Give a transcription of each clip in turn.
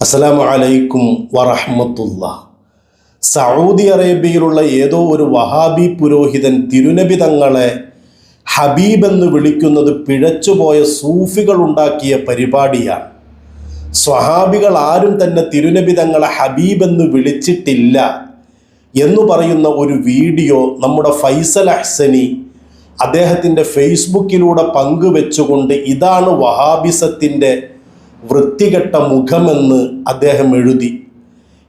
അസ്സലാമു അലൈക്കും വറഹ്മത്തുള്ള. സൗദി അറേബ്യയിലുള്ള ഏതോ ഒരു വഹാബി പുരോഹിതൻ തിരുനബി തങ്ങളെ ഹബീബ് എന്ന് വിളിക്കുന്നത് പിഴച്ചുപോയ സൂഫികൾ ഉണ്ടാക്കിയ പരിപാടിയാണ്. സ്വഹാബികൾ ആരും തന്നെ തിരുനബി തങ്ങളെ ഹബീബ് എന്ന് വിളിച്ചിട്ടില്ല എന്ന് പറയുന്ന ഒരു വീഡിയോ നമ്മുടെ ഫൈസൽ അഹ്സനി അദ്ദേഹത്തിന്റെ ഫേസ്ബുക്കിലൂടെ പങ്കുവെച്ചുകൊണ്ട് ഇതാണ് വഹാബിസത്തിന്റെ വൃത്തികെട്ട മുഖമെന്ന് അദ്ദേഹം എഴുതി.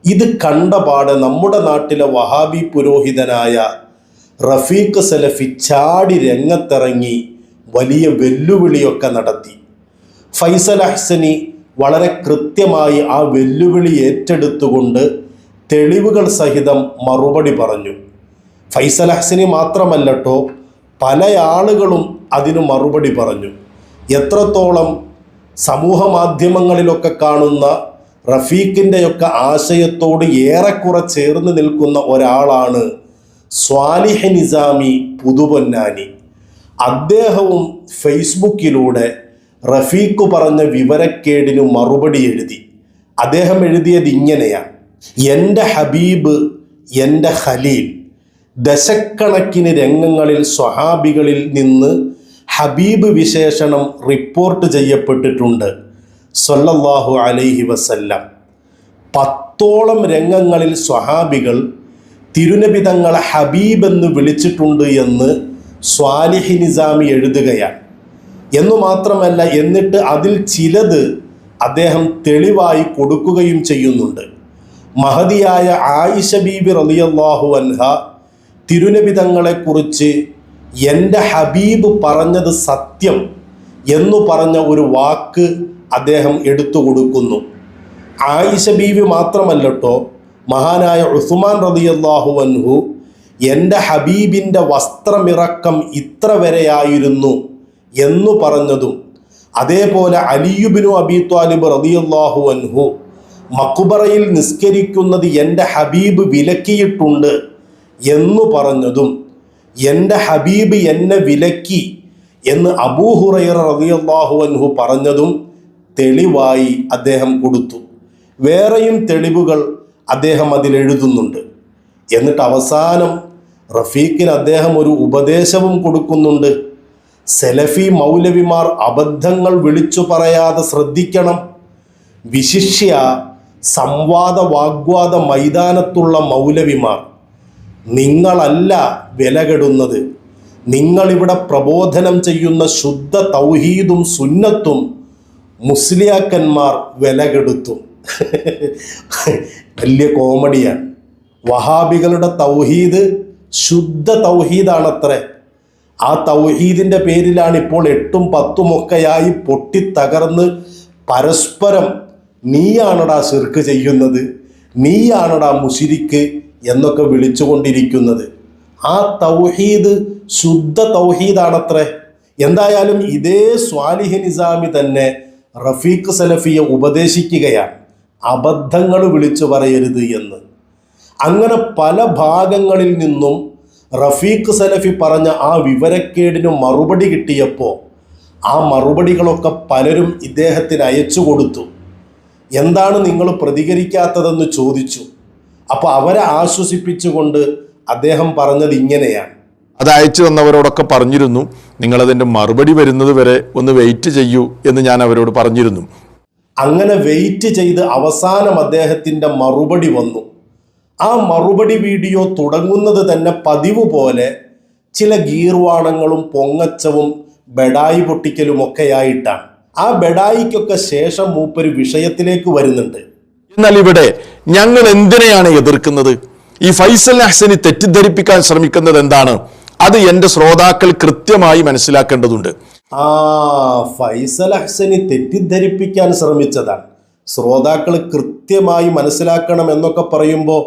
ഇത് കണ്ടപാട് നമ്മുടെ നാട്ടിലെ വഹാബി പുരോഹിതനായ റഫീഖ് സലഫി ചാടി രംഗത്തിറങ്ങി വലിയ വെല്ലുവിളിയൊക്കെ നടത്തി. ഫൈസൽ അഹ്സനി വളരെ കൃത്യമായി ആ വെല്ലുവിളി ഏറ്റെടുത്തുകൊണ്ട് തെളിവുകൾ സഹിതം മറുപടി പറഞ്ഞു. ഫൈസൽ അഹ്സനി മാത്രമല്ലട്ടോ പല ആളുകളും അതിന് മറുപടി പറഞ്ഞു. എത്രത്തോളം സമൂഹ മാധ്യമങ്ങളിലൊക്കെ കാണുന്ന റഫീഖിന്റെയൊക്കെ ആശയത്തോട് ഏറെക്കുറെ ചേർന്ന് നിൽക്കുന്ന ഒരാളാണ് സ്വാലിഹ നിസാമി പുതുപൊന്നാനി. അദ്ദേഹവും ഫേസ്ബുക്കിലൂടെ റഫീഖ് പറഞ്ഞ വിവരക്കേടിന് മറുപടി എഴുതി. അദ്ദേഹം എഴുതിയത് ഇങ്ങനെയാണ് എന്റെ ഹബീബ് എന്റെ ഖലീൽ ദശക്കണക്കിന് രംഗങ്ങളിൽ സ്വഹാബികളിൽ നിന്ന് ഹബീബ് വിശേഷണം റിപ്പോർട്ട് ചെയ്യപ്പെട്ടിട്ടുണ്ട്. സൊല്ലാഹു അലൈഹി വസല്ലം. പത്തോളം രംഗങ്ങളിൽ സ്വഹാബികൾ തിരുനബി തങ്ങളെ ഹബീബ് എന്ന് വിളിച്ചിട്ടുണ്ട് എന്ന് സ്വാലിഹി നിസാമി എഴുതുകയാണ്. എന്നു മാത്രമല്ല എന്നിട്ട് അതിൽ ചിലത് അദ്ദേഹം തെളിവായി കൊടുക്കുകയും ചെയ്യുന്നുണ്ട്. മഹതിയായ ആയിഷ ബീബി റളിയല്ലാഹു അൻഹ തിരുനബി തങ്ങളെക്കുറിച്ച് എന്റെ ഹബീബ് പറഞ്ഞത് സത്യം എന്നു പറഞ്ഞ ഒരു വാക്ക് അദ്ദേഹം എടുത്തു കൊടുക്കുന്നു. ആയിഷ ബീവി മാത്രമല്ലട്ടോ മഹാനായ ഉസ്മാൻ റളിയല്ലാഹു അൻഹു എന്റെ ഹബീബിന്റെ വസ്ത്രമിറക്കം ഇത്ര വരെയായിരുന്നു എന്നു പറഞ്ഞതും അതേപോലെ അലിയുബിനു അബി ത്വാലിബ് റളിയല്ലാഹു അൻഹു മക്കുബറയിൽ നിസ്കരിക്കുന്നത് എന്റെ ഹബീബ് വിലക്കിയിട്ടുണ്ട് എന്നു പറഞ്ഞതും എന്റെ ഹബീബ് എന്നെ വിലക്കി എന്ന് അബൂഹുറൈറ റളിയല്ലാഹു അൻഹു പറഞ്ഞതും തെളിവായി അദ്ദേഹം കൊടുത്തു. വേറെയും തെളിവുകൾ അദ്ദേഹം അതിൽ എഴുതുന്നുണ്ട്. എന്നിട്ട് അവസാനം റഫീഖിന് അദ്ദേഹം ഒരു ഉപദേശവും കൊടുക്കുന്നുണ്ട്. സെലഫി മൗലവിമാർ അബദ്ധങ്ങൾ വിളിച്ചു പറയാതെ ശ്രദ്ധിക്കണം. വിശിഷ്യ സംവാദ വാഗ്വാദ മൈതാനത്തുള്ള മൗലവിമാർ. നിങ്ങളല്ല വിലകെടുന്നത്. നിങ്ങളിവിടെ പ്രബോധനം ചെയ്യുന്ന ശുദ്ധ തൗഹീദും സുന്നത്തും മുസ്ലിയാക്കന്മാർ വിലകെടുത്തു. വലിയ കോമഡിയാണ്. വഹാബികളുടെ തൗഹീദ് ശുദ്ധ തൗഹീദാണത്രേ. ആ തൗഹീദിന്റെ പേരിലാണ് ഇപ്പോൾ എട്ടും പത്തുമൊക്കെയായി പൊട്ടിത്തകർന്ന് പരസ്പരം നീയാണടാ ശിർക്ക് ചെയ്യുന്നത് നീയാണടാ മുഷിരിക്ക് എന്നൊക്കെ വിളിച്ചുകൊണ്ടിരിക്കുന്നത്. ആ തൗഹീദ് ശുദ്ധ തൗഹീദാണത്രേ. എന്തായാലും ഇതേ സ്വാലിഹ് നിസാമി തന്നെ റഫീഖ് സലഫിയെ ഉപദേശിക്കുകയാണ്. അബദ്ധങ്ങൾ വിളിച്ചു പറയരുത് എന്ന്. അങ്ങനെ പല ഭാഗങ്ങളിൽ നിന്നും റഫീഖ് സലഫി പറഞ്ഞ ആ വിവരക്കേടിന് മറുപടി കിട്ടിയപ്പോൾ ആ മറുപടികളൊക്കെ പലരും ഇദ്ദേഹത്തിന് അയച്ചു കൊടുത്തു. എന്താണ് നിങ്ങൾ പ്രതികരിക്കാത്തതെന്ന് ചോദിച്ചു. അപ്പോൾ അവരെ ആശ്വസിപ്പിച്ചുകൊണ്ട് അദ്ദേഹം പറഞ്ഞത് ഇങ്ങനെയാണ്. അത് അയച്ചു തന്നവരോടൊക്കെ പറഞ്ഞിരുന്നു നിങ്ങളതിന്റെ മറുപടി വരുന്നത് വരെ ഒന്ന് വെയിറ്റ് ചെയ്യൂ എന്ന് ഞാൻ അവരോട് പറഞ്ഞിരുന്നു. അങ്ങനെ വെയിറ്റ് ചെയ്ത് അവസാനം അദ്ദേഹത്തിന്റെ മറുപടി വന്നു. ആ മറുപടി വീഡിയോ തുടങ്ങുന്നത് തന്നെ പതിവ് പോലെ ചില ഗീർവാണങ്ങളും പൊങ്ങച്ചവും ബെഡായി പൊട്ടിക്കലും ഒക്കെയായിട്ടാണ്. ആ ബെഡായിക്കൊക്കെ ശേഷം മൂപ്പര് വിഷയത്തിലേക്ക് വരുന്നുണ്ട്. എന്നാൽ ഇവിടെ ഞങ്ങൾ എന്തിനെയാണ് എതിർക്കുന്നത്? ഈ ഫൈസൽ അഹ്സനി തെറ്റിദ്ധരിപ്പിക്കാൻ ശ്രമിക്കുന്നത് എന്താണ്? അത് എന്റെ ശ്രോതാക്കൾ കൃത്യമായി മനസ്സിലാക്കേണ്ടതുണ്ട്. ആ ഫൈസൽ അഹ്സനി തെറ്റിദ്ധരിപ്പിക്കാൻ ശ്രമിച്ചതാണ്. ശ്രോതാക്കൾ കൃത്യമായി മനസ്സിലാക്കണം എന്നൊക്കെ പറയുമ്പോൾ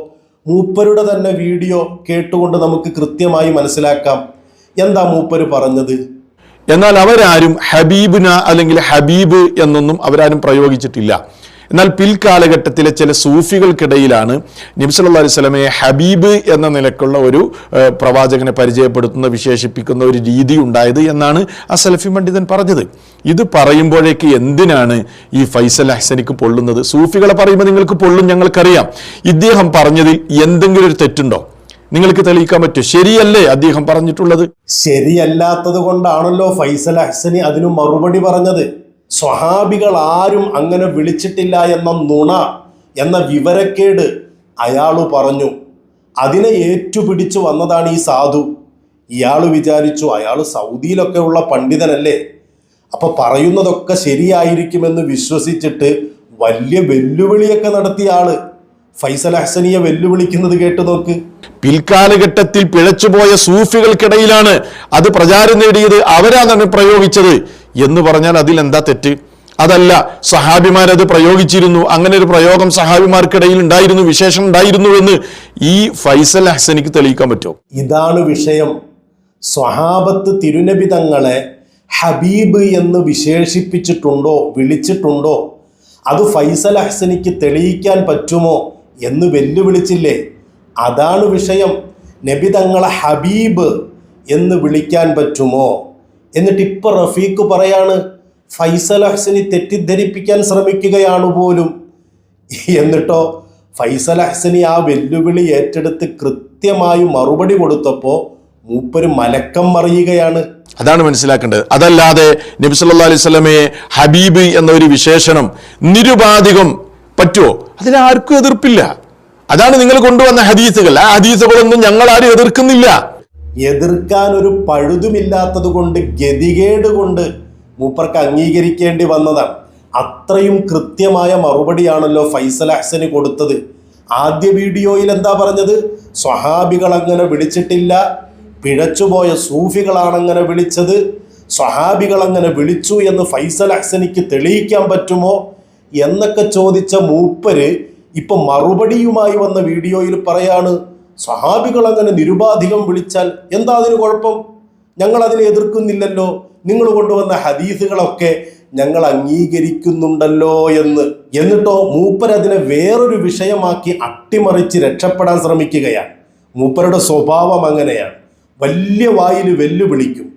മൂപ്പരുടെ തന്നെ വീഡിയോ കേട്ടുകൊണ്ട് നമുക്ക് കൃത്യമായി മനസ്സിലാക്കാം. എന്താ മൂപ്പര് പറഞ്ഞത്? എന്നാൽ അവരാരും ഹബീബിന അല്ലെങ്കിൽ ഹബീബ് എന്നൊന്നും അവരാരും പ്രയോഗിച്ചിട്ടില്ല. എന്നാൽ പിൽക്കാലഘട്ടത്തിലെ ചില സൂഫികൾക്കിടയിലാണ് നബ്സല്ലാ സ്വലമയെ ഹബീബ് എന്ന നിലക്കുള്ള ഒരു പ്രവാചകനെ പരിചയപ്പെടുത്തുന്ന വിശേഷിപ്പിക്കുന്ന ഒരു രീതി ഉണ്ടായത് എന്നാണ് ആ സലഫി പണ്ഡിതൻ പറഞ്ഞത്. ഇത് പറയുമ്പോഴേക്ക് എന്തിനാണ് ഈ ഫൈസൽ അഹ്സനിക്ക് പൊള്ളുന്നത്? സൂഫികളെ പറയുമ്പോൾ നിങ്ങൾക്ക് പൊള്ളും ഞങ്ങൾക്കറിയാം. ഇദ്ദേഹം പറഞ്ഞതിൽ എന്തെങ്കിലും ഒരു തെറ്റുണ്ടോ? നിങ്ങൾക്ക് തെളിയിക്കാൻ പറ്റും ശരിയല്ലേ അദ്ദേഹം പറഞ്ഞിട്ടുള്ളത്? ശരിയല്ലാത്തത് കൊണ്ടാണല്ലോ ഫൈസൽ അഹ്സനി അതിനു മറുപടി പറഞ്ഞത്. സ്വഹാബികൾ ആരും അങ്ങനെ വിളിച്ചിട്ടില്ല എന്ന നുണ എന്ന വിവരക്കേട് അയാൾ പറഞ്ഞു. അതിനെ ഏറ്റുപിടിച്ചു വന്നതാണ് ഈ സാധു. ഇയാൾ വിചാരിച്ചു അയാൾ സൗദിയിലൊക്കെ ഉള്ള പണ്ഡിതനല്ലേ. അപ്പൊ പറയുന്നതൊക്കെ ശരിയായിരിക്കുമെന്ന് വിശ്വസിച്ചിട്ട് വലിയ വെല്ലുവിളിയൊക്കെ നടത്തിയ ആൾ. ഫൈസൽ അഹ്സനിയെ വെല്ലുവിളിക്കുന്നത് കേട്ട് നോക്ക്. പിൽക്കാലഘട്ടത്തിൽ പിഴച്ചുപോയ സൂഫികൾക്കിടയിലാണ് അത് പ്രചാരം നേടിയത്. അവരാണ് പ്രയോഗിച്ചത്. എന്ന് പറഞ്ഞാൽ അതിൽ എന്താ തെറ്റ്? അതല്ല സഹാബിമാരത് പ്രയോഗിച്ചിരുന്നു. അങ്ങനെ ഒരു പ്രയോഗം സഹാബിമാർക്കിടയിൽ ഉണ്ടായിരുന്നു വിശേഷം ഉണ്ടായിരുന്നു എന്ന് ഈ ഫൈസൽ ഹസനിക്ക് തെളിയിക്കാൻ പറ്റുമോ? ഇതാണ് വിഷയം. സ്വഹാബത്ത് തിരുനബി തങ്ങളെ ഹബീബ് എന്ന് വിശേഷിപ്പിച്ചിട്ടുണ്ടോ വിളിച്ചിട്ടുണ്ടോ? അത് ഫൈസൽ അഹ്സനിക്ക് തെളിയിക്കാൻ പറ്റുമോ എന്ന് വെല്ലുവിളിച്ചില്ലേ? അതാണ് വിഷയം. നബി തങ്ങളെ ഹബീബ് എന്ന് വിളിക്കാൻ പറ്റുമോ? എന്നിട്ട് ഇപ്പൊ റഫീഖ് പറയാണ് ഫൈസൽ അഹ്സനി തെറ്റിദ്ധരിപ്പിക്കാൻ ശ്രമിക്കുകയാണ് പോലും. എന്നിട്ടോ ഫൈസൽ അഹ്സനി ആ വെല്ലുവിളി ഏറ്റെടുത്ത് കൃത്യമായി മറുപടി കൊടുത്തപ്പോൾ മൂപ്പര് മലക്കം മറിയുകയാണ്. അതാണ് മനസ്സിലാക്കേണ്ടത്. അതല്ലാതെ നബി സല്ലല്ലാഹു അലൈഹി സ്വലമയെ ഹബീബ് എന്ന ഒരു വിശേഷണം നിരുപാധികം പറ്റുമോ അതിനാർക്കും എതിർപ്പില്ല. അതാണ് നിങ്ങൾ കൊണ്ടുവന്ന ഹദീസുകൾ. ആ ഹദീസുകളൊന്നും ഞങ്ങൾ ആരും എതിർക്കുന്നില്ല. എതിർക്കാൻ ഒരു പഴുതുമില്ലാത്തത് കൊണ്ട് ഗതികേട് കൊണ്ട് മൂപ്പർക്ക് അംഗീകരിക്കേണ്ടി വന്നതാണ്. അത്രയും കൃത്യമായ മറുപടിയാണല്ലോ ഫൈസൽ അഹ്സന് കൊടുത്തത്. ആദ്യ വീഡിയോയിൽ എന്താ പറഞ്ഞത്? സ്വഹാബികൾ അങ്ങനെ വിളിച്ചിട്ടില്ല. പിഴച്ചുപോയ സൂഫികളാണ് അങ്ങനെ വിളിച്ചത്. സ്വഹാബികൾ അങ്ങനെ വിളിച്ചു എന്ന് ഫൈസൽ അഹ്സനിക്ക് തെളിയിക്കാൻ പറ്റുമോ? എന്നൊക്കെ ചോദിച്ച മൂപ്പര് ഇപ്പൊ മറുപടിയുമായി വന്ന വീഡിയോയിൽ പറയാണ് സ്വഹാബികൾ അങ്ങനെ നിരുപാധികം വിളിച്ചാൽ എന്താ അതിന് കുഴപ്പം? ഞങ്ങൾ അതിനെ എതിർക്കുന്നില്ലല്ലോ. നിങ്ങൾ കൊണ്ടുവന്ന ഹദീസുകളൊക്കെ ഞങ്ങൾ അംഗീകരിക്കുന്നുണ്ടല്ലോ എന്ന്. എന്നിട്ടോ മൂപ്പർ അതിനെ വേറൊരു വിഷയമാക്കി അട്ടിമറിച്ച് രക്ഷപ്പെടാൻ ശ്രമിക്കുകയാണ്. മൂപ്പരുടെ സ്വഭാവം അങ്ങനെയാണ്. വലിയ വായിൽ വെല്ലുവിളിക്കും.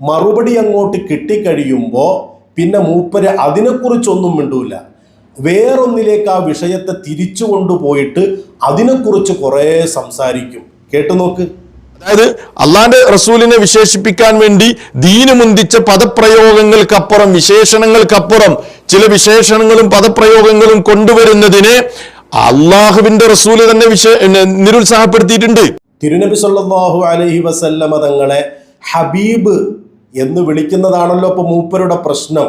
മറുപടി അങ്ങോട്ട് കിട്ടിക്കഴിയുമ്പോൾ പിന്നെ മൂപ്പര് അതിനെക്കുറിച്ചൊന്നും മിണ്ടൂല. വേറൊന്നിലേക്ക് ആ വിഷയത്തെ തിരിച്ചു കൊണ്ടുപോയിട്ട് അതിനെക്കുറിച്ച് കുറേ സംസാരിക്കും. കേട്ടു നോക്ക്. അതായത് അള്ളാന്റെ റസൂലിനെ വിശേഷിപ്പിക്കാൻ വേണ്ടി ദീന് മുന്തിച്ച പദപ്രയോഗങ്ങൾക്കപ്പുറം വിശേഷണങ്ങൾക്കപ്പുറം ചില വിശേഷണങ്ങളും പദപ്രയോഗങ്ങളും കൊണ്ടുവരുന്നതിനെ അള്ളാഹുവിന്റെ റസൂൽ തന്നെ വിശേ നിരുത്സാഹപ്പെടുത്തിയിട്ടുണ്ട്. തിരുനബി സല്ലാഹു അലഹി വസല്ലമ തങ്ങളെ ഹബീബ് എന്ന് വിളിക്കുന്നതാണല്ലോ ഇപ്പൊ മൂപ്പരുടെ പ്രശ്നം.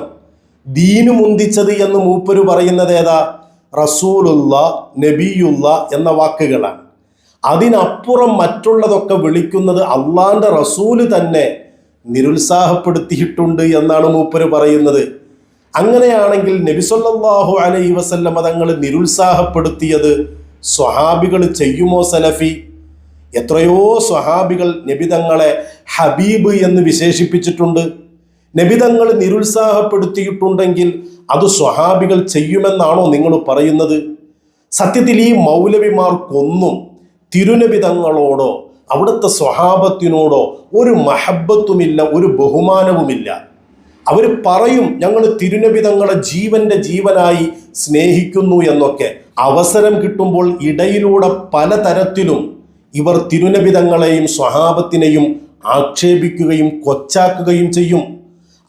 ദീനു മുന്തിച്ചത് എന്ന് മൂപ്പര് പറയുന്നത് ഏതാ? റസൂലുള്ള നബിയുള്ള എന്ന വാക്കുകളാണ്. അതിനപ്പുറം മറ്റുള്ളതൊക്കെ വിളിക്കുന്നത് അള്ളാന്റെ റസൂൽ തന്നെ നിരുത്സാഹപ്പെടുത്തിയിട്ടുണ്ട് എന്നാണ് മൂപ്പര് പറയുന്നത്. അങ്ങനെയാണെങ്കിൽ നബിസൊല്ലാഹു അലൈ വസല്ലമ തങ്ങൾ നിരുത്സാഹപ്പെടുത്തിയത് സ്വഹാബികൾ ചെയ്യുമോ സലഫി? എത്രയോ സ്വഹാബികൾ നബി തങ്ങളെ ഹബീബ് എന്ന് വിശേഷിപ്പിച്ചിട്ടുണ്ട്. നബിതങ്ങൾ നിരുത്സാഹപ്പെടുത്തിയിട്ടുണ്ടെങ്കിൽ അത് സ്വഹാബികൾ ചെയ്യുമെന്നാണോ നിങ്ങൾ പറയുന്നത്? സത്യത്തിൽ ഈ മൗലവിമാർക്കൊന്നും തിരുനബിതങ്ങളോടോ അവിടുത്തെ സ്വഹാബത്തിനോടോ ഒരു മഹബത്തുമില്ല ഒരു ബഹുമാനവുമില്ല. അവർ പറയും ഞങ്ങൾ തിരുനബിതങ്ങളെ ജീവന്റെ ജീവനായി സ്നേഹിക്കുന്നു എന്നൊക്കെ. അവസരം കിട്ടുമ്പോൾ ഇടയിലൂടെ പലതരത്തിലും ഇവർ തിരുനബിതങ്ങളെയും സ്വഹാബത്തിനെയും ആക്ഷേപിക്കുകയും കൊച്ചാക്കുകയും ചെയ്യും.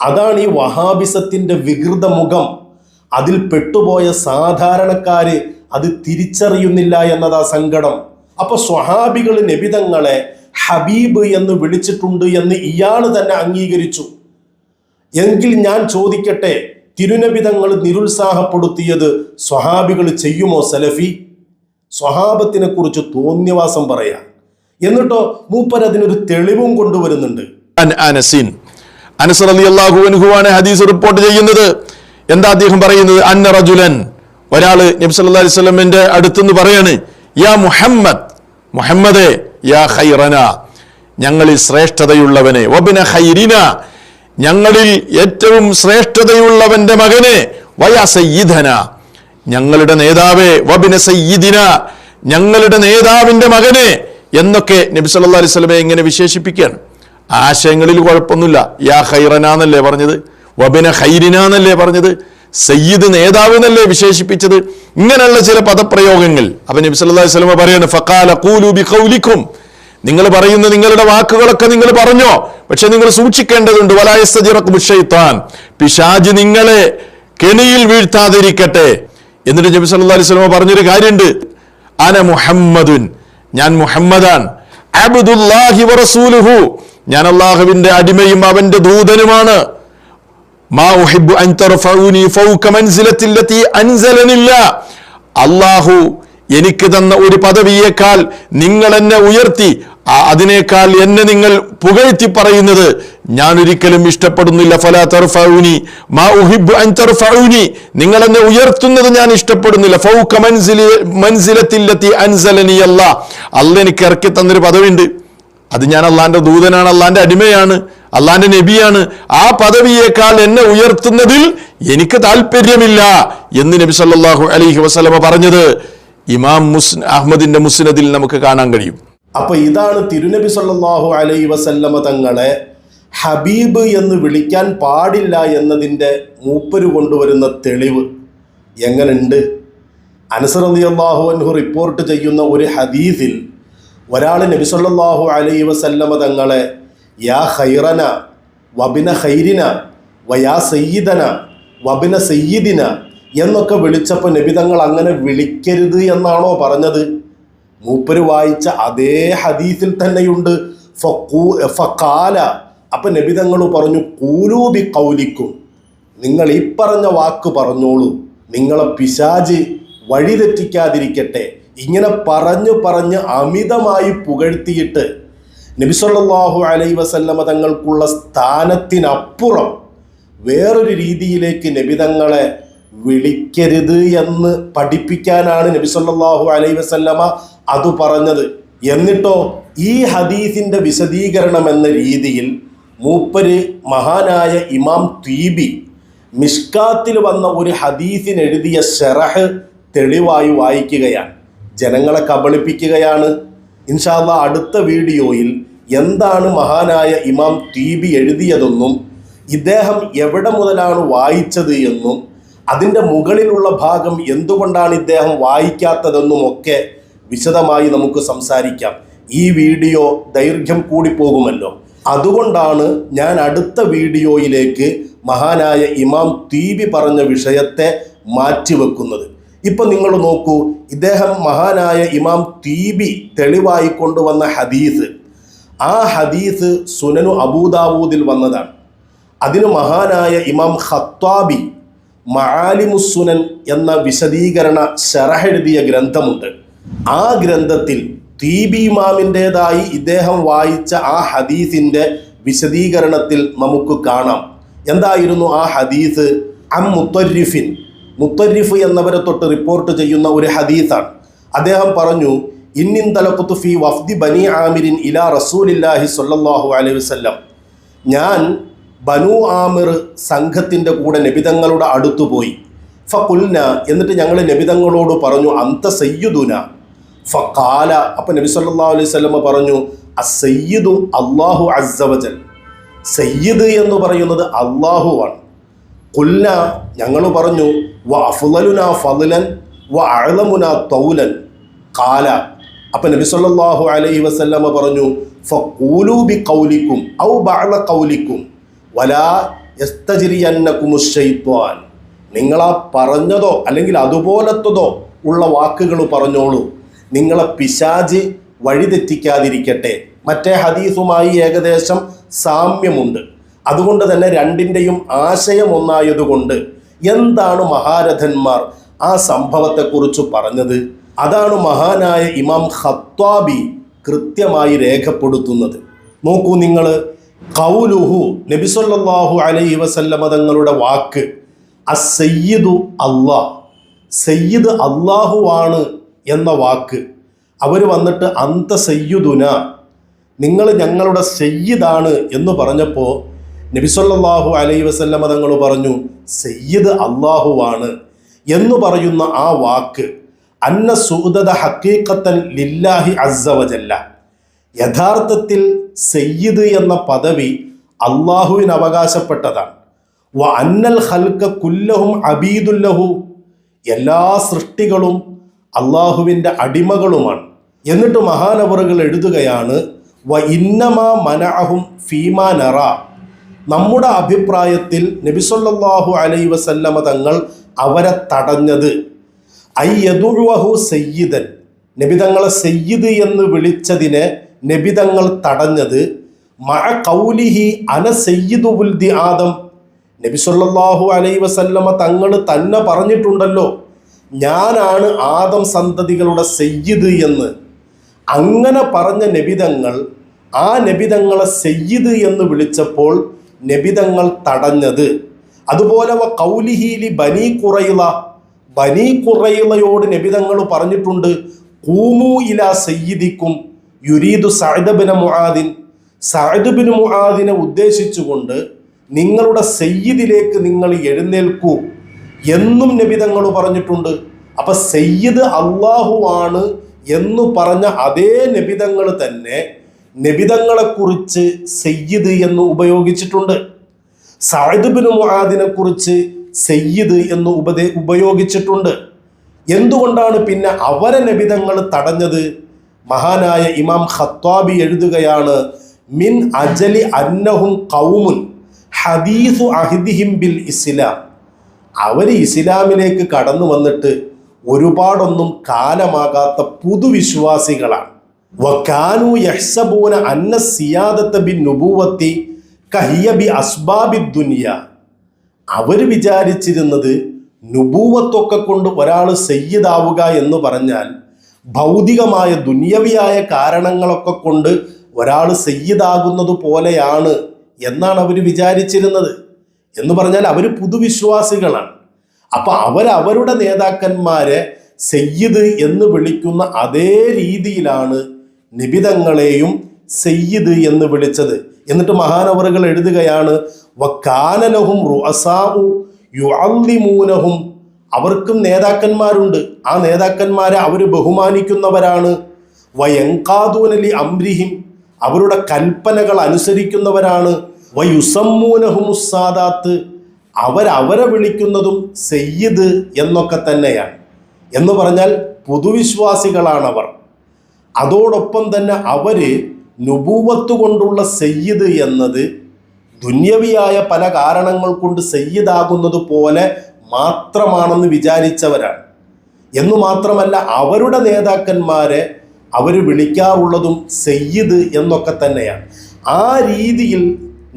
അതാണ് ഈ വഹാബിസത്തിന്റെ വികൃത മുഖം അതിൽ പെട്ടുപോയ സാധാരണക്കാര് അത് തിരിച്ചറിയുന്നില്ല എന്നതാ സങ്കടം. അപ്പൊ സ്വഹാബികൾ നബിതങ്ങളെ ഹബീബ് എന്ന് വിളിച്ചിട്ടുണ്ട് എന്ന് ഇയാൾ തന്നെ അംഗീകരിച്ചു. എങ്കിൽ ഞാൻ ചോദിക്കട്ടെ തിരുനബിതങ്ങൾ നിരുത്സാഹപ്പെടുത്തിയത് സ്വഹാബികൾ ചെയ്യുമോ സലഫി? സ്വഹാബത്തിനെ കുറിച്ച് തോന്നിയവാസം പറയാ. എന്നിട്ടോ മൂപ്പരതിനൊരു തെളിവും കൊണ്ടുവരുന്നുണ്ട്. അനസിൻ. അനസ് റളിയല്ലാഹു അൻഹുവാണ് ഹദീസ് റിപ്പോർട്ട് ചെയ്യുന്നത്. എന്താ അദ്ദേഹം പറയുന്നത്? അന്ന റജുലൻ. ഒരാൾ നബി സല്ലല്ലാഹു അലൈഹി വസല്ലമയുടെ അടുത്തുനിന്ന് പറയാണ് യാ മുഹമ്മദ് മുഹമ്മദേ യാ ഖൈറന ഞങ്ങളിൽ ശ്രേഷ്ഠതയുള്ളവനെ വബിന ഖൈരിന ഞങ്ങളിൽ ഏറ്റവും ശ്രേഷ്ഠതയുള്ളവന്റെ മകനെ വയാ സയ്യിദന ഞങ്ങളുടെ നേതാവേ വബിന സയ്യിദിന ഞങ്ങളുടെ നേതാവിന്റെ മകനെ എന്നൊക്കെ നബി സല്ലല്ലാഹു അലൈഹി വസല്ലമയെ ഇങ്ങനെ വിശേഷിപ്പിക്കുകയാണ്. ആശയങ്ങളിൽ കുഴപ്പമൊന്നുമില്ല. യാ ഹൈറനാന്നല്ലേ പറഞ്ഞത്? വബിന ഹൈരിനാന്നല്ലേ പറഞ്ഞത്? സയ്യിദ് നേതാവ് എന്നല്ലേ വിശേഷിപ്പിച്ചത്? ഇങ്ങനെയുള്ള ചില പദപ്രയോഗങ്ങൾ. അപ്പൊ നബി സല്ലല്ലാഹു അലൈഹി വസല്ലമ പറയാണ് ഫഖാല ഖൂലു ബിഖൗലിക്കും. നിങ്ങൾ പറയുന്ന നിങ്ങളുടെ വാക്കുകളൊക്കെ നിങ്ങൾ പറഞ്ഞോ. പക്ഷെ നിങ്ങൾ സൂക്ഷിക്കേണ്ടതുണ്ട് വലായസ്തജിറക്കും ഷൈത്താൻ പിശാജ് നിങ്ങളെ കെണിയിൽ വീഴ്ത്താതിരിക്കട്ടെ. എന്നിട്ട് നബി സല്ലല്ലാഹു അലൈഹി വസല്ലമ പറഞ്ഞൊരു കാര്യമുണ്ട്. അന മുഹമ്മദുൻ. ഞാൻ മുഹമ്മദാൻ അബ്ദുല്ലാഹി വറസൂലുഹു ഞാൻ അള്ളാഹുവിന്റെ അടിമയും അവന്റെ ദൂതനുമാണ്. അള്ളാഹു എനിക്ക് തന്ന ഒരു പദവിയേക്കാൾ നിങ്ങൾ എന്നെ ഉയർത്തി അതിനേക്കാൾ എന്നെ നിങ്ങൾ പുകഴ്ത്തി പറയുന്നത് ഞാൻ ഒരിക്കലും ഇഷ്ടപ്പെടുന്നില്ല. ഫലാ തർഫഊനി. മാ ഉഹിബ്ബു അൻ നിങ്ങൾ എന്നെ ഉയർത്തുന്നത് ഞാൻ ഇഷ്ടപ്പെടുന്നില്ല. ഫൗക മൻസിലി മൻസിലത്തില്ലത്തി അൻസലനി അല്ലാ അല്ല എനിക്ക് ഇറക്കി തന്നൊരു പദവിയുണ്ട്. അത് ഞാൻ അള്ളാന്റെ ദൂതനാണ് അള്ളാന്റെ അടിമയാണ് അള്ളാന്റെ നബിയാണ്. ആ പദവിയേക്കാൾ എന്നെ ഉയർത്തുന്നതിൽ എനിക്ക് താല്പര്യമില്ല എന്ന് നബി സല്ലാഹു അലൈഹി വസ്ലമ പറഞ്ഞത് ഇമാം മുസ് അഹമ്മദിന്റെ മുസ്നദിൽ നമുക്ക് കാണാൻ കഴിയും. അപ്പൊ ഇതാണ് തിരുനബി സല്ലാഹു അലൈഹി വസല്ലമ തങ്ങളെ ഹബീബ് എന്ന് വിളിക്കാൻ പാടില്ല എന്നതിന്റെ മൂപ്പര് കൊണ്ടുവരുന്ന തെളിവ് എങ്ങനെയുണ്ട് അനസർ അള്ളാഹു അൻഹു റിപ്പോർട്ട് ചെയ്യുന്ന ഒരു ഹദീസിൽ ഒരാൾ നബി അലൈ വസല്ലമ തങ്ങളെ യാ ഖൈറന വബിന ഖൈരിന വയാ സയ്യിദന വബിന സയ്യിദിന എന്നൊക്കെ വിളിച്ചപ്പോൾ നബി തങ്ങൾ അങ്ങനെ വിളിക്കരുത് എന്നാണോ പറഞ്ഞത്? മൂപ്പര് വായിച്ച അതേ ഹദീസിൽ തന്നെയുണ്ട്. ഫക്കൂ- ഫക്കാല അപ്പൊ നബി തങ്ങൾ പറഞ്ഞു കൂലൂബി കൗലിക്കും നിങ്ങൾ ഈ പറഞ്ഞ വാക്ക് പറഞ്ഞോളൂ. നിങ്ങളെ പിശാജ് വഴിതെറ്റിക്കാതിരിക്കട്ടെ. ഇങ്ങനെ പറഞ്ഞു പറഞ്ഞ് അമിതമായി പുകഴ്ത്തിയിട്ട് നബിസൊല്ലാഹു അലൈ വസല്ലമ തങ്ങൾക്കുള്ള സ്ഥാനത്തിനപ്പുറം വേറൊരു രീതിയിലേക്ക് നബിതങ്ങളെ വിളിക്കരുത് എന്ന് പഠിപ്പിക്കാനാണ് നബിസൊല്ലാഹു അലൈ വസല്ലമ അത് പറഞ്ഞത്. എന്നിട്ടോ ഈ ഹദീസിന്റെ വിശദീകരണം എന്ന രീതിയിൽ മൂപ്പര് മഹാനായ ഇമാം ത്വീബി മിഷ്കാത്തിൽ വന്ന ഒരു ഹദീസിനെഴുതിയ ഷെറഹ് തെളിവായി വായിക്കുകയാണ്. ജനങ്ങളെ കബളിപ്പിക്കുകയാണ്. ഇൻഷാല്ല അടുത്ത വീഡിയോയിൽ എന്താണ് മഹാനായ ഇമാം ടീബി എഴുതിയതെന്നും ഇദ്ദേഹം എവിടെ മുതലാണ് വായിച്ചത് എന്നും അതിന്റെ മുകളിലുള്ള ഭാഗം എന്തുകൊണ്ടാണ് ഇദ്ദേഹം വായിക്കാത്തതെന്നും ഒക്കെ വിശദമായി നമുക്ക് സംസാരിക്കാം. ഈ വീഡിയോ ദൈർഘ്യം കൂടി പോകുമല്ലോ. അതുകൊണ്ടാണ് ഞാൻ അടുത്ത വീഡിയോയിലേക്ക് മഹാനായ ഇമാം തീബി പറഞ്ഞ വിഷയത്തെ മാറ്റിവെക്കുന്നത്. ഇപ്പൊ നിങ്ങൾ നോക്കൂ ഇദ്ദേഹം മഹാനായ ഇമാം തീബി തെളിവായി കൊണ്ടുവന്ന ഹദീസ്. ആ ഹദീസ് സുനനു അബൂദാവൂദിൽ വന്നതാണ്. അതിന് മഹാനായ ഇമാം ഖത്താബി മആലിമുസുനൻ എന്ന വിശദീകരണ ശരഹെഴുതിയ ഗ്രന്ഥമുണ്ട്. ആ ഗ്രന്ഥത്തിൽ തീബി ഇമാമിന്റെതായി ഇദ്ദേഹം വായിച്ച ആ ഹദീസിന്റെ വിശദീകരണത്തിൽ നമുക്ക് കാണാം. എന്തായിരുന്നു ആ ഹദീസ്? അം മുത്തരിഫിൻ. മുത്തരിഫ് എന്നവരെ തൊട്ട് റിപ്പോർട്ട് ചെയ്യുന്ന ഒരു ഹദീസാണ്. അദ്ദേഹം പറഞ്ഞു ഇന്നിൻ തലക്കുത്തു ഫി വഫ്ദി ബനി ആമിരിൻ ഇലാ റസൂലില്ലാഹി സ്വല്ലല്ലാഹു അലൈഹി വസല്ലം. ഞാൻ ബനു ആമിർ സംഘത്തിന്റെ കൂടെ നബിതങ്ങളുടെ അടുത്തു പോയി. ഫുൽന എന്നിട്ട് ഞങ്ങൾ നബിതങ്ങളോട് പറഞ്ഞു അന്ത സയ്യുദുന. ഫക്കാല അപ്പം നബി സല്ലാ അലൈഹി വസല്ലമ പറഞ്ഞു അസയ്യിദു അള്ളാഹു അസ്സവജൽ സയ്യിദ് എന്ന് പറയുന്നത് അള്ളാഹുവാണ് കൊല്ല ഞങ്ങൾ പറഞ്ഞു വ അഫ്ലലുന അഴലമുന തൗലൻ. കാല അപ്പൊ നബി സല്ലല്ലാഹു അലൈഹി വസല്ലമ പറഞ്ഞു ഫഖൂലു ബി ഖൗലിക്കും ഔ ബഅല ഖൗലിക്കും വലാ യസ്തജ്രിയന്നകും ശൈത്വാൻ. നിങ്ങളാ പറഞ്ഞതോ അല്ലെങ്കിൽ അതുപോലത്തതോ ഉള്ള വാക്കുകൾ പറഞ്ഞോളൂ. നിങ്ങളെ പിശാജ് വഴിതെറ്റിക്കാതിരിക്കട്ടെ. മറ്റേ ഹദീസുമായി ഏകദേശം സാമ്യമുണ്ട്. അതുകൊണ്ട് തന്നെ രണ്ടിന്റെയും ആശയം ഒന്നായതുകൊണ്ട് എന്താണ് മഹാരഥന്മാർ ആ സംഭവത്തെക്കുറിച്ച് പറഞ്ഞത്? അതാണ് മഹാനായ ഇമാം ഖത്വാബി കൃത്യമായി രേഖപ്പെടുത്തുന്നത്. നോക്കൂ നിങ്ങൾ കൗലുഹു നബിസൊല്ലാഹു അലൈഹി വസല്ലമ തങ്ങളുടെ വാക്ക് അസയ്യിദു അള്ളാ സയ്യിദ് അള്ളാഹുവാണ് എന്ന വാക്ക്. അവർ വന്നിട്ട് അന്ത സയ്യുദുന നിങ്ങൾ ഞങ്ങളുടെ സയ്യിദാണ് എന്ന് പറഞ്ഞപ്പോൾ നബിസൊല്ലാഹു അലൈ വസല്ലമ തങ്ങൾ പറഞ്ഞു സയ്യിദ് അള്ളാഹുവാണ് എന്ന് പറയുന്ന ആ വാക്ക് അന്ന സൂദത ഹക്കീക്കത്തൻ ലില്ലാഹി അസവജല്ല യഥാർത്ഥത്തിൽ സയ്യിദ് എന്ന പദവി അള്ളാഹുവിന് അവകാശപ്പെട്ടതാണ്. വ അന്നൽ ഹൽക്ക കുല്ലഹും അബീദുല്ലഹു എല്ലാ സൃഷ്ടികളും അള്ളാഹുവിന്റെ അടിമകളുമാണ്. എന്നിട്ട് മഹാനവറുകൾ എഴുതുകയാണ് വ ഇന്നമാ മനഅഹും ഫീമാ നറ നമ്മുടെ അഭിപ്രായത്തിൽ നബിസൊല്ലാഹു അലൈ വസല്ലമ തങ്ങൾ അവരെ തടഞ്ഞത്. ഐ യദുഴുവഹു സയ്യിദൻ. നബിതങ്ങളെ സയ്യിദ് എന്ന് വിളിച്ചതിനെ നബിതങ്ങൾ തടഞ്ഞത്. മഴ കൗലിഹി അന സയ്യിദുൽ ദി ആദം. നബിസൊല്ലാഹു അലൈ വസല്ലമ തങ്ങൾ തന്നെ പറഞ്ഞിട്ടുണ്ടല്ലോ ഞാനാണ് ആദം സന്തതികളുടെ സയ്യിദ് എന്ന്. അങ്ങനെ പറഞ്ഞ നബിതങ്ങൾ ആ നബിതങ്ങളെ സയ്യിദ് എന്ന് വിളിച്ചപ്പോൾ നബിതങ്ങൾ തടഞ്ഞത്. അതുപോലെ കൗലിഹീലി ബനി കുറയില ബനി കുറയിലയോട് നബിതങ്ങൾ പറഞ്ഞിട്ടുണ്ട് കൂമു ഇല സയ്യിദിക്കും യുരീദു സഅദബിന് മുആദിൻ. സഅദബിന് മുആദിനെ ഉദ്ദേശിച്ചുകൊണ്ട് നിങ്ങളുടെ സയ്യിദിലേക്ക് നിങ്ങൾ എഴുന്നേൽക്കൂ എന്നും നബിതങ്ങൾ പറഞ്ഞിട്ടുണ്ട്. അപ്പൊ സയ്യിദ് അള്ളാഹു ആണ് എന്ന് പറഞ്ഞ അതേ നബിതങ്ങൾ തന്നെ നബിതങ്ങളെ കുറിച്ച് സയ്യിദ് എന്ന് ഉപയോഗിച്ചിട്ടുണ്ട്. സായിദുബിന് മുഹാദിനെ കുറിച്ച് സയ്യിദ് എന്ന് ഉപദേ ഉപയോഗിച്ചിട്ടുണ്ട്. എന്തുകൊണ്ടാണ് പിന്നെ അവരെ നബിതങ്ങൾ തടഞ്ഞത്? മഹാനായ ഇമാം ഖത്വാബി എഴുതുകയാണ് മിൻ അജലി അന്നഹും കൗമുൻ ഹദീസു അഹിദിഹിം ബിൽ ഇസ്ലാം. അവർ ഇസ്ലാമിലേക്ക് കടന്നു വന്നിട്ട് ഒരുപാടൊന്നും കാലമാകാത്ത പുതുവിശ്വാസികളാണ്. യഹ്സബൂന അന്ന കഹിയ ബി അസ്ബാബി അവർ വിചാരിച്ചിരുന്നത് നുബൂവത്തൊക്കെ കൊണ്ട് ഒരാൾ സയ്യിദാവുക എന്ന് പറഞ്ഞാൽ ഭൗതികമായ ദുന്യവിയായ കാരണങ്ങളൊക്കെ കൊണ്ട് ഒരാൾ സയ്യിദാകുന്നത് പോലെയാണ് എന്നാണ് അവർ വിചാരിച്ചിരുന്നത്. എന്ന് പറഞ്ഞാൽ അവർ പുതുവിശ്വാസികളാണ്. അപ്പൊ അവർ അവരുടെ നേതാക്കന്മാരെ സയ്യിദ് എന്ന് വിളിക്കുന്ന അതേ രീതിയിലാണ് നിബിതങ്ങളെയും സയ്യിദ് എന്ന് വിളിച്ചത്. എന്നിട്ട് മഹാനവറുകൾ എഴുതുകയാണ് വക്കാനലഹും അവർക്കും നേതാക്കന്മാരുണ്ട്. ആ നേതാക്കന്മാരെ അവർ ബഹുമാനിക്കുന്നവരാണ്. വയങ്കാദൂനലി അംരിഹിം. അവരുടെ കൽപ്പനകൾ അനുസരിക്കുന്നവരാണ്. വയുസമ്മൂനഹുമുസാദാത്ത് അവരവരെ വിളിക്കുന്നതും സയ്യിദ് എന്നൊക്കെ തന്നെയാണ്. എന്ന് പറഞ്ഞാൽ പുതുവിശ്വാസികളാണവർ. അതോടൊപ്പം തന്നെ അവർ നുപൂവത്ത് കൊണ്ടുള്ള സയ്യിദ് എന്നത് ദുന്യവിയായ പല കാരണങ്ങൾ കൊണ്ട് സയ്യിദാകുന്നത് പോലെ മാത്രമാണെന്ന് വിചാരിച്ചവരാണ്. എന്നു മാത്രമല്ല അവരുടെ നേതാക്കന്മാരെ അവർ വിളിക്കാറുള്ളതും സയ്യിദ് എന്നൊക്കെ തന്നെയാണ്. ആ രീതിയിൽ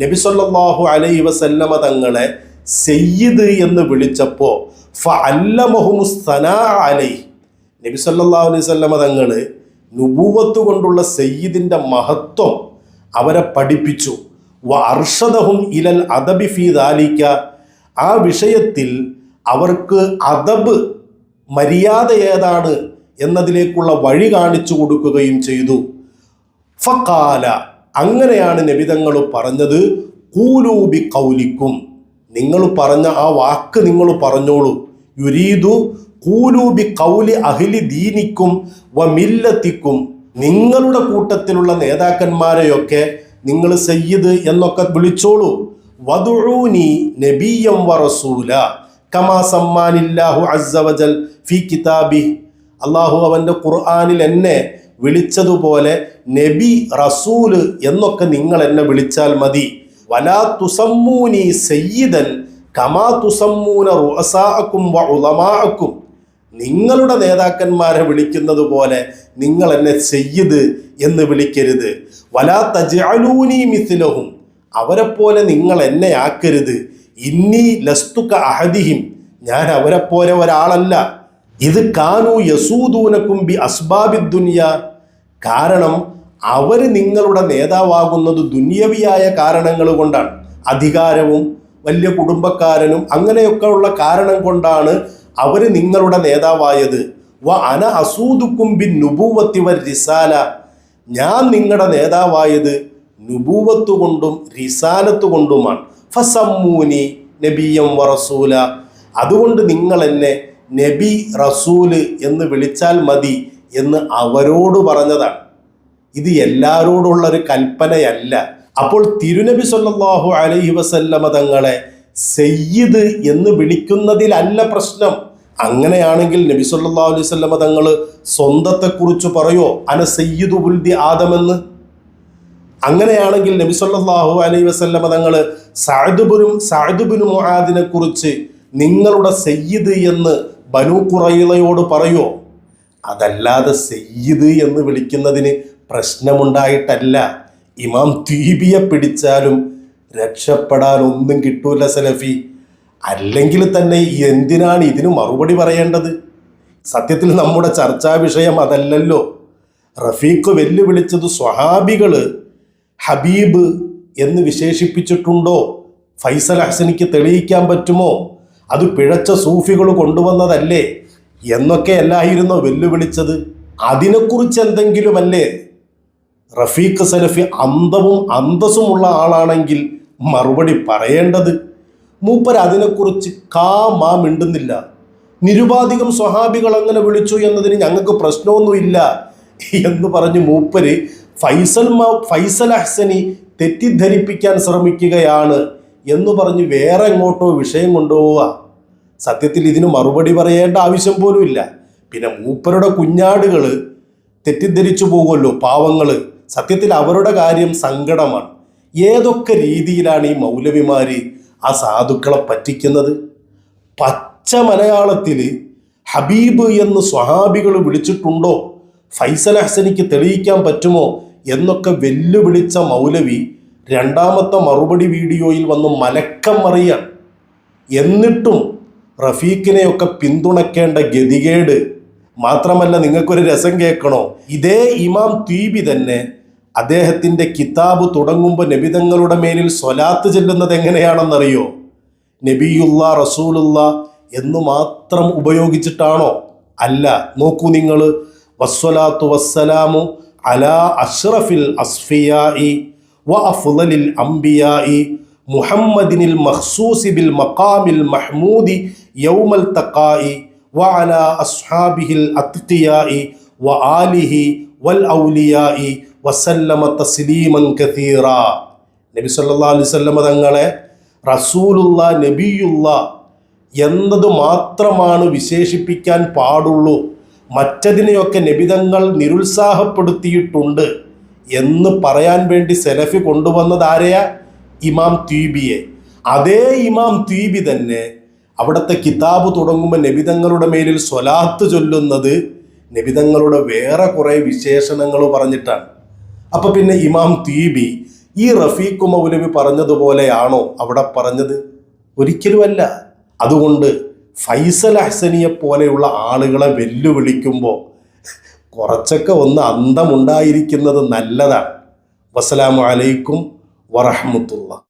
നബിസൊല്ലാഹു അലൈ വസല്ലമ തങ്ങളെ സയ്യിദ് എന്ന് വിളിച്ചപ്പോൾ ഫ സനാ അലൈ നബി സല്ലല്ലാഹു അലൈഹി വസല്ലമ തങ്ങൾ നുബൂവത്ത് കൊണ്ടുള്ള സയ്യിദിന്റെ മഹത്വം അവരെ പഠിപ്പിച്ചു. വ അർഷദഹും ഇലൽ അദബി ഫീ ദാലിക്ക. ആ വിഷയത്തിൽ അവർക്ക് അദബ് മര്യാദ ഏതാണ് എന്നതിലേക്കുള്ള വഴി കാണിച്ചു കൊടുക്കുകയും ചെയ്തു. ഫക്കാല അങ്ങനെയാണ് നബിതങ്ങൾ പറഞ്ഞത് കൂലൂബി കൗലിക്കും നിങ്ങൾ പറഞ്ഞ ആ വാക്ക് നിങ്ങൾ പറഞ്ഞോളൂ. യുരീദു കൂലൂബി കൗലി അഹിലി ദീനിക്കും വ മില്ലത്തിക്കും. നിങ്ങളുടെ കൂട്ടത്തിലുള്ള നേതാക്കന്മാരെയൊക്കെ നിങ്ങൾ സയ്യിദ് എന്നൊക്കെ വിളിച്ചോളൂ. വധുഴൂനി നബിയം വറസൂല റസൂല. കമാ സമ്മാനില്ലാഹു അസ്സവജൽ ഫി കിതാബി അള്ളാഹു അവന്റെ ഖുർആാനിൽ എന്നെ വിളിച്ചതുപോലെ നബി റസൂൽ എന്നൊക്കെ നിങ്ങൾ എന്നെ വിളിച്ചാൽ മതി. വലാ തുസമ്മൂനി സയ്യിദൻ കമാ തുസമ്മൂന റുഅസാക്കും വ ഉലമാഅക്കും. നിങ്ങളുടെ നേതാക്കന്മാരെ വിളിക്കുന്നത് പോലെ നിങ്ങൾ എന്നെ സയ്യിദ് എന്ന് വിളിക്കരുത്. വലാ തജഅലൂനി മിഥിലഹും അവരെപ്പോലെ പോലെ നിങ്ങൾ എന്നെ ആക്കരുത്. ഇന്നി ലസ്തുക അഹദിഹിം. ഞാൻ അവരെ പോലെ ഒരാളല്ല. ഇത് കാനു യസൂദൂനക്കും ബി അസ്ബാബി ദുനിയ. കാരണം അവർ നിങ്ങളുടെ നേതാവാകുന്നത് ദുന്യവിയായ കാരണങ്ങൾ കൊണ്ടാണ്. അധികാരവും വലിയ കുടുംബക്കാരനും അങ്ങനെയൊക്കെ ഉള്ള കാരണം കൊണ്ടാണ് അവർ നിങ്ങളുടെ നേതാവായത്. വ അന അസൂദുക്കും ബിൻ നുപൂവത്തിവർ റിസാല. ഞാൻ നിങ്ങളുടെ നേതാവായത് നുബൂവത്ത് കൊണ്ടും റിസാലത്ത് കൊണ്ടുമാണ്. ഫസമ്മൂനി നബിയം വറസൂല അതുകൊണ്ട് നിങ്ങൾ എന്നെ നബി റസൂൽ എന്ന് വിളിച്ചാൽ മതി എന്ന് അവരോട് പറഞ്ഞതാണ്. ഇത് എല്ലാവരോടുള്ള ഒരു കൽപ്പനയല്ല. അപ്പോൾ തിരുനബി സല്ലാഹു അലൈഹി വസല്ലമ തങ്ങളെ സയ്യിദ് എന്ന് വിളിക്കുന്നതിലല്ല പ്രശ്നം. അങ്ങനെയാണെങ്കിൽ നബി സല്ലല്ലാഹു അലൈഹി വസല്ലമ തങ്ങൾ സ്വന്തത്തെക്കുറിച്ച് പറയോ? അന സയ്യിദു ബുൽദി ആദമെന്ന് അങ്ങനെയാണെങ്കിൽ നബി സല്ലല്ലാഹു അലൈഹി വസല്ലമ തങ്ങൾ സഅദുബിനും സഅദുബിനു മുആദിനെ കുറിച്ച് നിങ്ങളുടെ സയ്യിദ് എന്ന് ബനു ഖുറൈളയോട് പറയോ? അതല്ലാതെ സയ്യിദ് എന്ന് വിളിക്കുന്നതിന് പ്രശ്നമുണ്ടായിട്ടല്ല. ഇമാം തീബിയെ പിടിച്ചാലും രക്ഷപ്പെടാൻ ഒന്നും കിട്ടൂല സലഫി. അല്ലെങ്കിൽ തന്നെ എന്തിനാണ് ഇതിന് മറുപടി പറയേണ്ടത്? സത്യത്തിൽ നമ്മുടെ ചർച്ചാ വിഷയം അതല്ലല്ലോ. റഫീഖ് വെല്ലുവിളിച്ചത് സ്വഹാബികൾ ഹബീബ് എന്ന് വിശേഷിപ്പിച്ചിട്ടുണ്ടോ? ഫൈസൽ ഹസനിക്ക് തെളിയിക്കാൻ പറ്റുമോ? അത് പിഴച്ച സൂഫികൾ കൊണ്ടുവന്നതല്ലേ? എന്നൊക്കെ അല്ലായിരുന്നോ വെല്ലുവിളിച്ചത്? അതിനെക്കുറിച്ച് എന്തെങ്കിലുമല്ലേ? റഫീഖ് സലഫി അന്തവും അന്തസ്സുമുള്ള ആളാണെങ്കിൽ മറുപടി പറയേണ്ടത്? മൂപ്പർ അതിനെക്കുറിച്ച് കാ മാ മിണ്ടുന്നില്ല. നിരുപാധികം സ്വഹാബികൾ അങ്ങനെ വിളിച്ചു എന്നതിന് ഞങ്ങൾക്ക് പ്രശ്നമൊന്നുമില്ല എന്ന് പറഞ്ഞ് മൂപ്പര് ഫൈസൽ മാ ഫൈസൽ അഹ്സനി തെറ്റിദ്ധരിപ്പിക്കാൻ ശ്രമിക്കുകയാണ് എന്ന് പറഞ്ഞ് വേറെ എങ്ങോട്ടോ വിഷയം കൊണ്ടുപോവുക. സത്യത്തിൽ ഇതിന് മറുപടി പറയേണ്ട ആവശ്യം പോലും ഇല്ല പിന്നെ മൂപ്പരുടെ കുഞ്ഞാടുകൾ തെറ്റിദ്ധരിച്ചു പോകുമല്ലോ പാവങ്ങൾ സത്യത്തിൽ അവരുടെ കാര്യം സങ്കടമാണ്. ഏതൊക്കെ രീതിയിലാണ് ഈ മൗലവിമാര് ആ സാധുക്കളെ പറ്റിക്കുന്നത്? പച്ച മലയാളത്തിൽ ഹബീബ് എന്ന് സ്വഹാബികൾ വിളിച്ചിട്ടുണ്ടോ? ഫൈസൽ ഹസനിക്ക് തെളിയിക്കാൻ പറ്റുമോ? എന്നൊക്കെ വെല്ലുവിളിച്ച മൗലവി രണ്ടാമത്തെ മറുപടി വീഡിയോയിൽ വന്ന് മലക്കം മറിയാണ് എന്നിട്ടും റഫീഖിനെയൊക്കെ പിന്തുണയ്ക്കേണ്ട ഗതികേട്. മാത്രമല്ല നിങ്ങൾക്കൊരു രസം കേൾക്കണോ? ഇതേ ഇമാം ത്വീബി തന്നെ അദ്ദേഹത്തിന്റെ കിതാബ് തുടങ്ങുമ്പോൾ നബിതങ്ങളുടെ മേലിൽ സ്വലാത്ത് ചെല്ലുന്നത് എങ്ങനെയാണെന്നറിയോ? നബിയുള്ള റസൂലുള്ള എന്ന് മാത്രം ഉപയോഗിച്ചിട്ടാണോ? അല്ല നോക്കൂ നിങ്ങൾ. വസ്വലാത്തു വസ്സലാമു അലാ അഷ്റഫിൽ അസ്ഫിയായി വ അഫുലിൽ അംബിയായി മുഹമ്മദിനിൽ മഹ്സൂസി ബിൽ മഖാമിൽ മഹ്മൂദി യൗമൽ തക്കായി വ അലാ അസ്ഹാബിഹിൽ അത്തിയായി വ ആലിഹി വൽ ഔലിയായി വസല്ലമ തസ്ലീമൻ കതീറ നബി സല്ലല്ലാഹു അലൈഹി തങ്ങളെ റസൂലുള്ള നബിയുള്ള എന്നത് മാത്രമാണ് വിശേഷിപ്പിക്കാൻ പാടുള്ളൂ. മറ്റതിനെയൊക്കെ നബിതങ്ങൾ നിരുത്സാഹപ്പെടുത്തിയിട്ടുണ്ട് എന്ന് പറയാൻ വേണ്ടി സെലഫി കൊണ്ടുവന്നത് ഇമാം ത്വീബിയെ. അതേ ഇമാം ത്വീബി തന്നെ അവിടുത്തെ കിതാബ് തുടങ്ങുമ്പോൾ നബിതങ്ങളുടെ മേലിൽ സ്വലാത്ത് ചൊല്ലുന്നത് നബിതങ്ങളുടെ വേറെ കുറേ വിശേഷണങ്ങൾ പറഞ്ഞിട്ടാണ്. അപ്പൊ പിന്നെ ഇമാം തീബി ഈ റഫീഖ് മൗലവി പറഞ്ഞതുപോലെയാണോ അവിടെ പറഞ്ഞത്? ഒരിക്കലുമല്ല. അതുകൊണ്ട് ഫൈസൽ അഹ്സനിയെ പോലെയുള്ള ആളുകളെ വെല്ലുവിളിക്കുമ്പോൾ കുറച്ചൊക്കെ ഒന്ന് അന്തമുണ്ടായിരിക്കുന്നത് നല്ലതാണ്. വസ്സലാമലൈക്കും വറഹമത്തുള്ള.